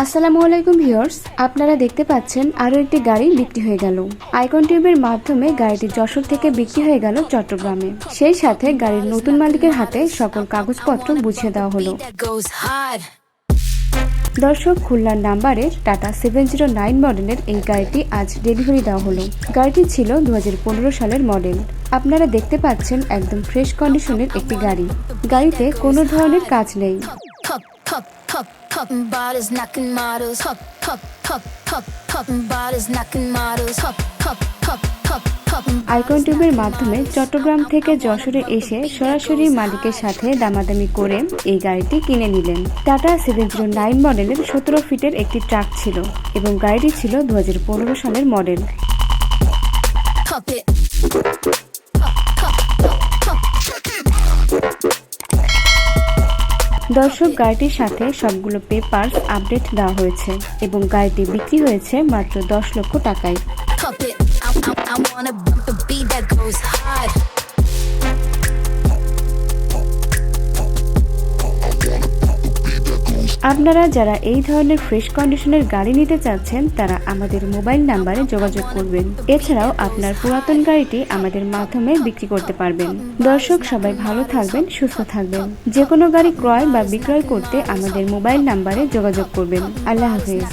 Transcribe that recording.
আসসালামু আলাইকুম ভিউয়ার্স, আপনারা দেখতে পাচ্ছেন আরও একটি গাড়ি বিক্রি হয়ে গেল। আইকন টিউবের মাধ্যমে গাড়িটি যশোর থেকে বিক্রি হয়ে গেল চট্টগ্রামে। সেই সাথে গাড়ির নতুন মালিকের হাতে সকল কাগজপত্র বুঝিয়ে দেওয়া হলো. দর্শক, খুলনার নাম্বারে টাটা সেভেন জিরো নাইন মডেলের এই গাড়িটি আজ ডেলিভারি দেওয়া হলো। গাড়িটি ছিল দু হাজার পনেরো সালের মডেল। আপনারা দেখতে পাচ্ছেন একদম ফ্রেশ কন্ডিশনের একটি গাড়ি। গাড়িতে কোনো ধরনের কাজ নেই। Cup, bottles knocking models. Cup, cup, cup, cup, cup, bottles knocking models. Cup, cup, cup, cup. Icon টিউবের মাধ্যমে চট্টগ্রাম থেকে যশোরে এসে সরাসরি মালিকের সাথে দামাদামি করে এই গাড়িটি কিনে নিলেন টাটা সেভেন জিরো নাইন মডেলের সতেরো ফিটের একটি ট্রাক ছিল এবং গাড়িটি ছিল দু হাজার পনেরো সালের মডেল দর্শক, গাড়িটির সাথে সবগুলো পেপারস আপডেট দেওয়া হয়েছে এবং গাড়িটি বিক্রি হয়েছে মাত্র দশ লক্ষ টাকায়। আপনারা যারা এই ধরনের ফ্রেশ কন্ডিশনের গাড়ি নিতে চাচ্ছেন, তারা আমাদের মোবাইল নাম্বারে যোগাযোগ করবেন। এছাড়াও আপনার পুরাতন গাড়িটি আমাদের মাধ্যমে বিক্রি করতে পারবেন। দর্শক, সবাই ভালো থাকবেন, সুস্থ থাকবেন। যে কোনো গাড়ি ক্রয় বা বিক্রয় করতে আমাদের মোবাইল নাম্বারে যোগাযোগ করবেন। আল্লাহ হাফিজ।